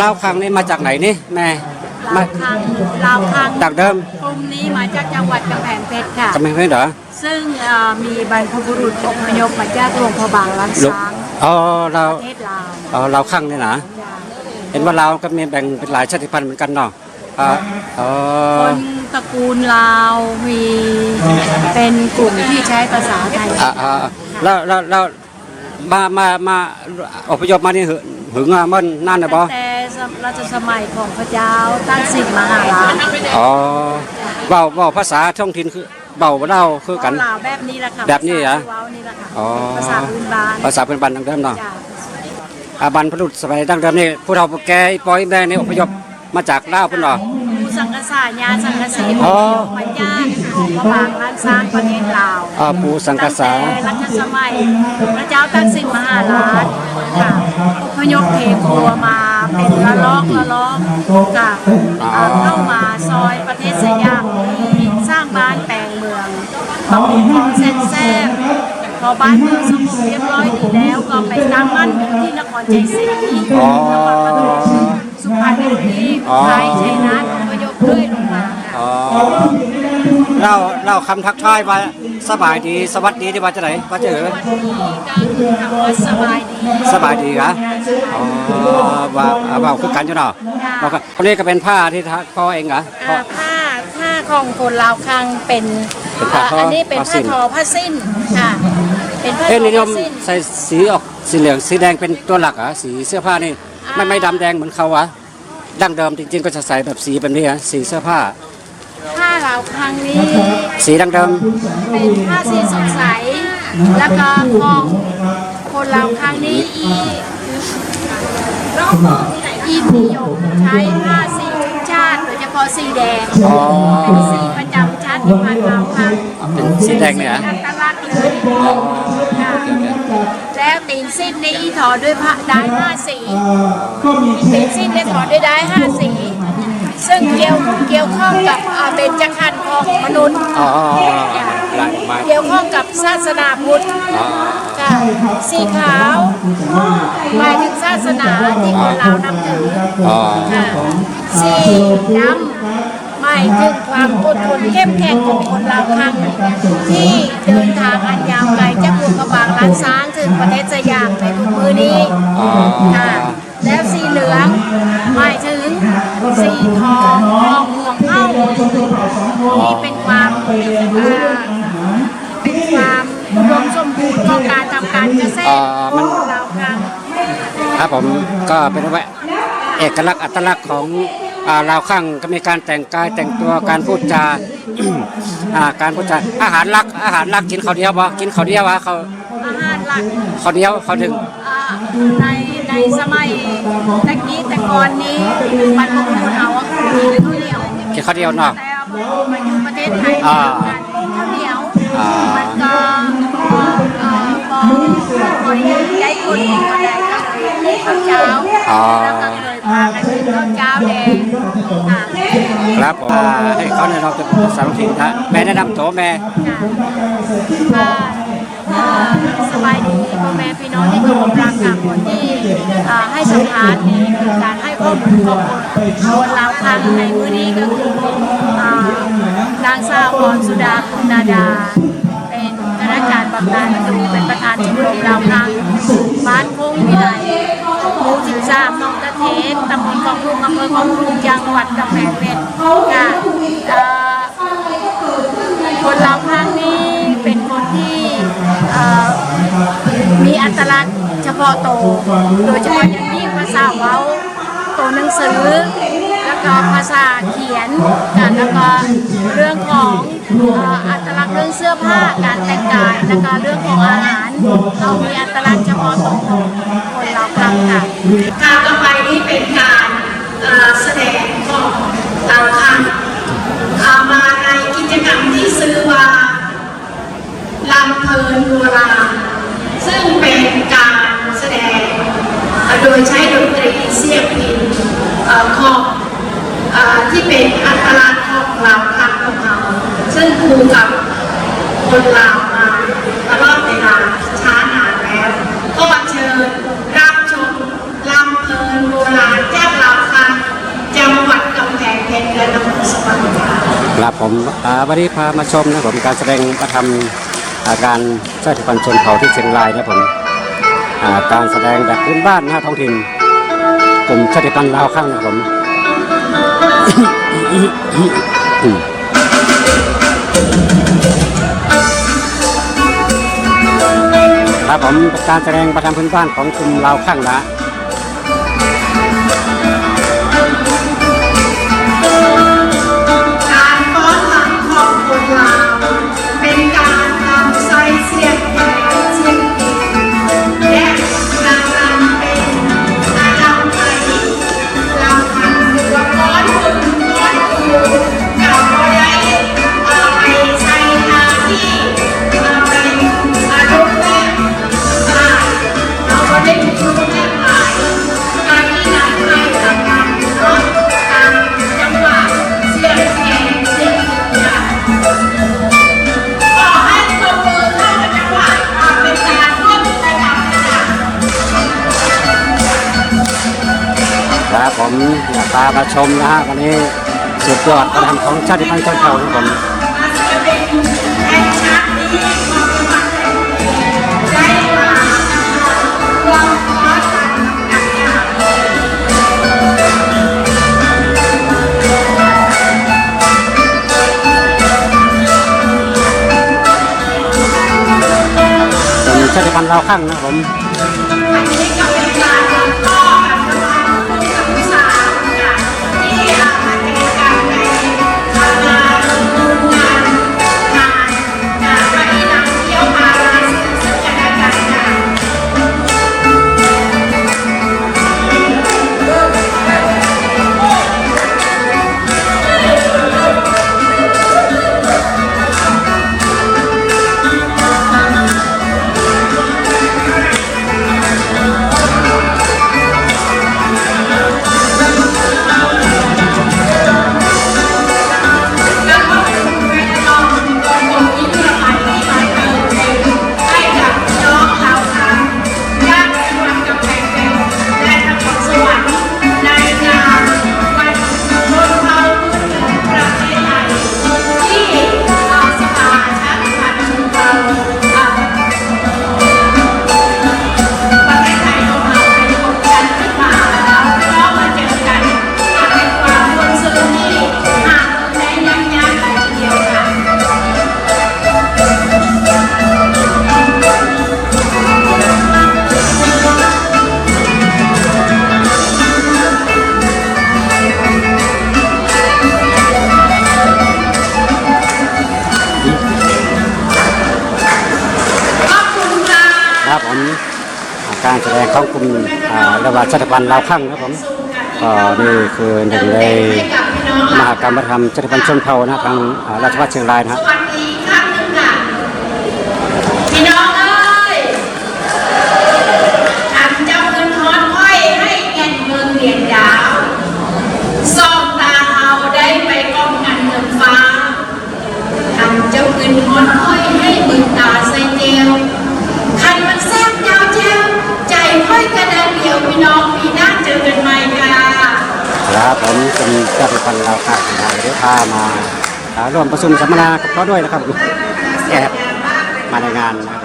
ลาวคังนี่มาจากไหนนี่แม่ลาวคังลาวคังจากเดิมกลุ่มนี้มาจากจังหวัดกำแพงเพชรค่ะ กำแพงเพชรเหรอ ซึ่งเอ่อมีบรรพบุรุษอพยพมาจากโรงพยาบาลล้านลูกช้างอ๋อเราประเทศลาวอ๋อเราวคังนี่นะจ้ะเห็นว่าเราวก็มีแบ่งเป็นหลายชาติพันธุ์เหมือนกันเนาะอ่าอ๋อคนตระกูลลาวมีเป็นกลุ่มที่ใช้ภาษาไทยอ่าอ่าแล้วแล้วแล้วมามามาอพยพมานี่หึหึงอะมันนานนะบอตั้งแต่ รัชสมัยของพระเจ้าตั้งสิทธิ์มหาราชอ๋อเบาเบาภาษาท้องถิ่นคือเบาเล่าคือกันลาวแบบนี้แหละค่ะแบบนี้เหรอภาษาที่ว้านี่แหละค่ะอ๋อภาษาพื้นบ้านภาษาพื้นบ้านดังเดิมเนาะจ้ะอาบันพรุษสมัยดังเดิมนี่ผู้เฒ่าผู้แก่อีปอยอีแม่นี่อพยพมาจากลาวพุ่นเนาะผู้สังกษายาสังกสีอ๋อมาจากโรงพยาบาลล้านช้างประเทศลาวอ่าปูสังกษาตั้งแต่รัชสมัยพระเจ้าตั้งสินมหาราชค่ะอพยพเทครัวมา เป็นละลอกละลอกค่ะอ่าเข้ามาซอยประเทศสยามนี้สร้างบ้านแปลงเมืองบำรุงของเส้นแซ่บพอบ้านเมืองสงบเรียบร้อยดีแล้วก็ไปตั้งมั่นอยู่ที่นครชัยศรีนคอ๋อรปฐมสุพรรณบุรีอ๋อไทยชัยนาทอพยพเรื่อยลงมาค่ะ อ๋อ เล่าเล่าคำทักทายว่าสบายดีสวัสดีที่ว่าจะไหนว่าจะเออวันนี้ก็คือคำว่าสบายดีสบายดีกะอ๋อว่าว่าคือกันอยู่เนาะว่าก็คนนี้ก็เป็นผ้าที่ทักพ่อเองเหรอพ่ออ่าผ้าผ้าของคนลาวคังเป็นเป็นผ้าทออันนี้เป็นผ้าสิ้ผ้านทอผ้าสิ้นค่ะเป็นผ้าทเอ้ยอนิยผ้ามสิ้นใส่สีออกสีเหลืองสีแดงเป็นตัวหลักเหรอะสีเสื้อผ้านี่ไม่ไม่ดำแดงเหมือนเขาวะดั้งเดิมจริงๆก็จะใส่แบบสีแบบนี้อะสีเสื้อผ้า ผ้าลาวคังนี้สีดั้งเดิมเป็นผ้าสีสดใส แล้วก็ของคนลาวคังนี้อีอีนิยมใช้ผ้าสีชุดชาติโดยเฉพาะสีแดงอ๋อเป็นสีประจำชาติพันธุ์ลาวคังเป็นสีแดงเนี่ยเหรออัตลักษณ์เลยค่ะแล้วตีนสิ้นนี้ถอด้วยผ้าได้ห้าสีตีนสิ้นเนี่ยถอด้วยได้ห้าสี ซึ่งเกี่ยวเกี่ยวข้องกับอ่าเบญจขันธ์ของมนุษย์อ๋อหลายมาเกี่ยวข้องกับศาสนาพุทธอ๋อค่ะสีขาวหมายถึงศาสนาที่คนลาวนับถืออ๋อค่ะสีดำหมายถึงความอดทนเข้มแข็งของคนลาวคังที่เดินทางอันยาวไกลจากหลวงกระบางล้านช้างถึงประเทศสยามในทุกมือนี้อ๋อค่ะ แล้วสีเหลืองหมายถึงสีทองทองห่วงเข้านี่เป็นความอ่าเป็นความอุดมสมบูรณ์ของการทำการเกษตรของคนลาวคังครับผมก็เป็นว่าเอกลักษณ์อัตลักษณ์ของอ่าลาวข้างก็มีการแต่งกายแต่งตัวการพูดจาอ่าการพูดจาอาหารลักอาหารลักกินข้าวเหนียวบ่กินข้าวเหนียววะเขาอาหารหลักข้าวเหนียวเขาถึงอ่าใน ในสมัยตะกี้แต่ก่อนนี้บรรพบุรุษเอาว่ากินข้าวเหนียวกินข้าวเหนียวเนาะแต่มาอยู่ประเทศไทยอ่าการกินข้าวเหนียวอ่ามัมันก็เอ่อพอพอได้คนก็ได้ก็เลยข้าวเจ้าอ๋อแล้วก็เลยพากันกินข้าวเจ้าแดงค่ะครับผมอ่าให้เขาเนี่ยเราจะภาษาท้องถิ่นนะแม่แนะนำตัวแม่ค่ะอ่า สบายดีพ่อแม่พี่น้องที่เคารพรักค่ะคนที่ให้สัมภาษณ์นี้คือการให้ข้อมูลของคนลาวคังในมื้อนี้ก็คือนางสาวพรสุดาคุณนาดา เป็นคณะการบำนาญดูเป็นประธานชมรมลาวคังบ้านพุ่งวิไลหมู่13หนองตะเทนตำบลกองลุงอำเภอกองลุงจังหวัดกำแพงเพชรค่ะคนลาวข้างนี้เป็นคนที่เอ่อ มีอัตลักษณ์เฉพาะตัวโดยเฉพาะอย่างยิ่งภาษาเว้าตัวหนังสือ แล้วก็ภาษาเขียนกันแล้วก็เรื่องของอัตลักษณ์เรื่องเสื้อผ้าการแต่งกายแล้วก็เรื่องของอาหารเรามีอัตลักษณ์เฉพาะตัวของคนลาวข้างค่ะการต่อไปนี้เป็นการแสดงของลาวข้างเอามาในกิจกรรมที่ซื้อว่าำเพลินโบราณซึ่งเป็นการแสดง โดยใช้ดนตรีเสียงพินคองที่เป็นอัตลักษณ์ของลาวทางกำเราซึ่งครูกับคนลาวมาตลอดเวลาช้านานแล้ว ก็เชิญรับชมลำเพลินโบราณจากลาวค่ะจังหวัดกำแพงเพชรและนครสวรรค์ครับผมวันนี้พามาชมนะผมการแสดงประทำ อาการชาติพันธุ์ชนเผ่าที่เชียงรายนะผมการแสดงแบบพื้นบ้านหน้าท้องถิ่นกลุ่มชาติพันธุ์ลาวข้างนะผมครับผมการแสดงประจำพื้นบ้านของกลุ่มลาวข้างนะ ผมอยากพามาชมนะฮะวันนี้สุดยอดการทำของชาติพันธุ์ชนเผ่าของผมชาติพันธุ์เราข้างนะผม การแสดงของกลุ่มระบาดชาติพันลาวข้างนะผมก็นี่คือหนึ่งในมหากรรมธรรมชาติพันธุ์ชนเผ่านะทางราชวัฒน์เชียงรายนะครับ เป็นเจ้าพันธ์เราค่ะเราได้พามาร่วมประชุมสัมมนากับเขาด้วยนะครับแอบมาในงานนะครับ